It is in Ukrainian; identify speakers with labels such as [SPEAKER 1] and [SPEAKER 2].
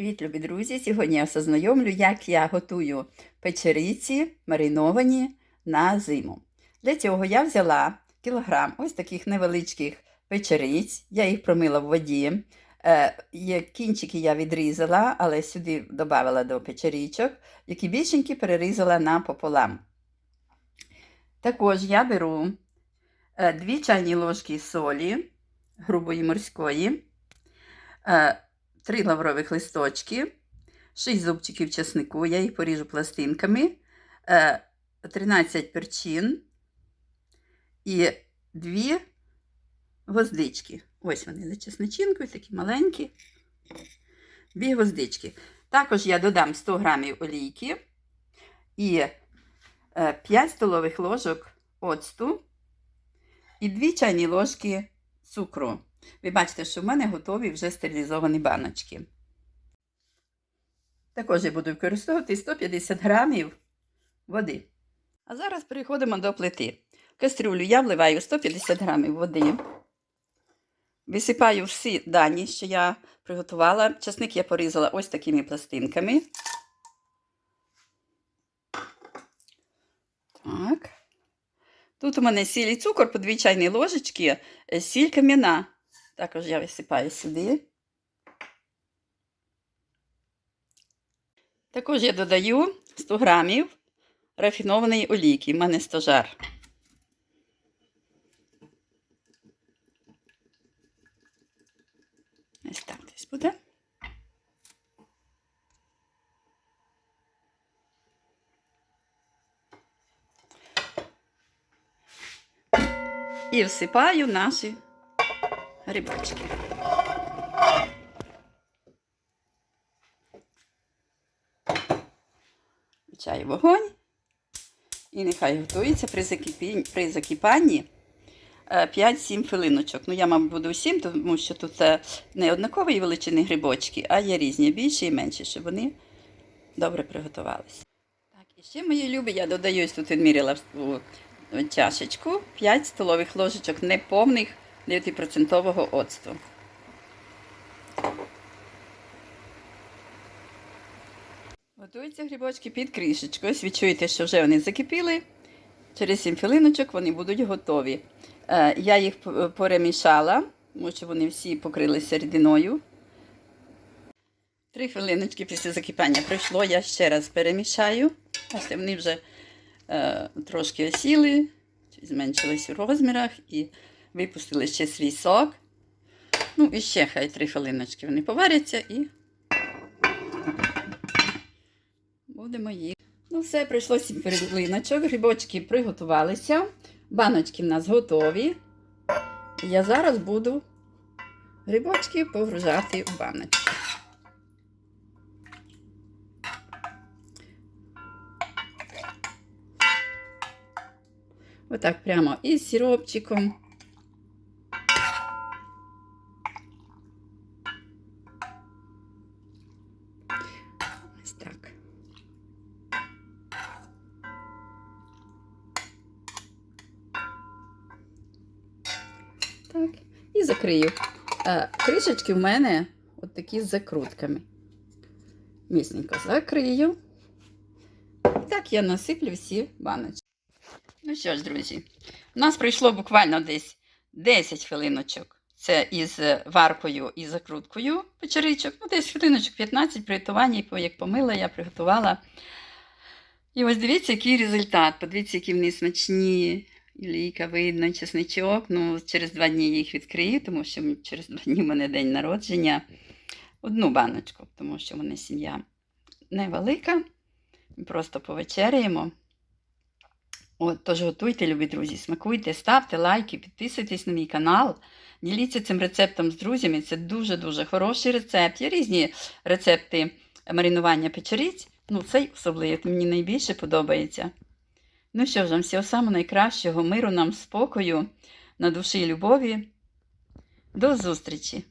[SPEAKER 1] Привіт, любі друзі! Сьогодні я ознайомлю, як я готую печериці мариновані на зиму. Для цього я взяла кілограм ось таких невеличких печериць, я їх промила в воді. Е, кінчики я відрізала, але сюди додала до печеричок, які більшенькі перерізала напополам. Також я беру 2 чайні ложки солі грубої морської. Е, 3 лаврових листочки, 6 зубчиків чеснику, я їх поріжу пластинками, е, 13 перчин і 2 гвоздички. Ось вони за чесничинкою, такі маленькі. Дві гвоздички. Також я додам 100 грамів олійки і 5 столових ложок оцту і 2 чайні ложки цукру. Ви бачите, що в мене готові вже стерилізовані баночки. Також я буду використовувати 150 грамів води. А зараз переходимо до плити. В кастрюлю я вливаю 150 грамів води. Висипаю всі дані, що я приготувала. Часник я порізала ось такими пластинками. Так. Тут у мене сіль і цукор по 2 чайні ложечки, сіль кам'яна. Також я висипаю сюди. Також я додаю 100 грамів рафінованої олійки. У мене стожар. Ось так десь буде. І всипаю наші грибочки. Включаю вогонь. І нехай готується при закипанні, при закипанні 5-7 хвилиночок. Ну, я, мабуть, буду 7, тому що тут е, не однакової величини грибочки, а є різні, більші і менші, щоб вони добре приготувалися. Так, і ще, мої любі, я додаю тут відміряла в чашечку 5 столових ложечок неповних 9% оцту. Готуються грибочки під кришечкою. Ось відчуєте, що вже вони закипіли. Через 7 хвилиночок вони будуть готові. Е, Я їх перемішала, тому що вони всі покрилися рідиною. Три хвилиночки після закипання пройшло, я ще раз перемішаю. Бачите, вони вже е, трошки осіли, зменшились у розмірах і випустили ще свій сок. Ну, і ще хай три хвилиночки вони поваряться і будемо їх. Ну, все, пройшло 7 хвилиночок, грибочки приготувалися, баночки в нас готові. Я зараз буду грибочки погружати в баночки. Отак прямо із сиропчиком. І закрию. А, кришечки в мене от такі з закрутками. Місненько закрию. І так я насиплю всі баночки. Ну що ж, друзі, у нас пройшло буквально десь 10 хвилиночок. Це із варкою і закруткою печеричок. Ну, десь хвилиночок 15 приготування, як помила, я приготувала. І ось дивіться, який результат. Подивіться, які вони смачні. Ілійка видно, чесничок. Ну, через два дні їх відкрию, тому що через два дні в мене день народження. Одну баночку, тому що в мене сім'я невелика. Просто повечеряємо. От, Тож готуйте, любі друзі, смакуйте, ставте лайки, підписуйтесь на мій канал. Діліться цим рецептом з друзями. Це дуже-дуже хороший рецепт. Є різні рецепти маринування печериць. Ну, цей особливо мені найбільше подобається. Ну що ж, всього самого найкращого, миру нам, спокою, на душі і любові. До зустрічі!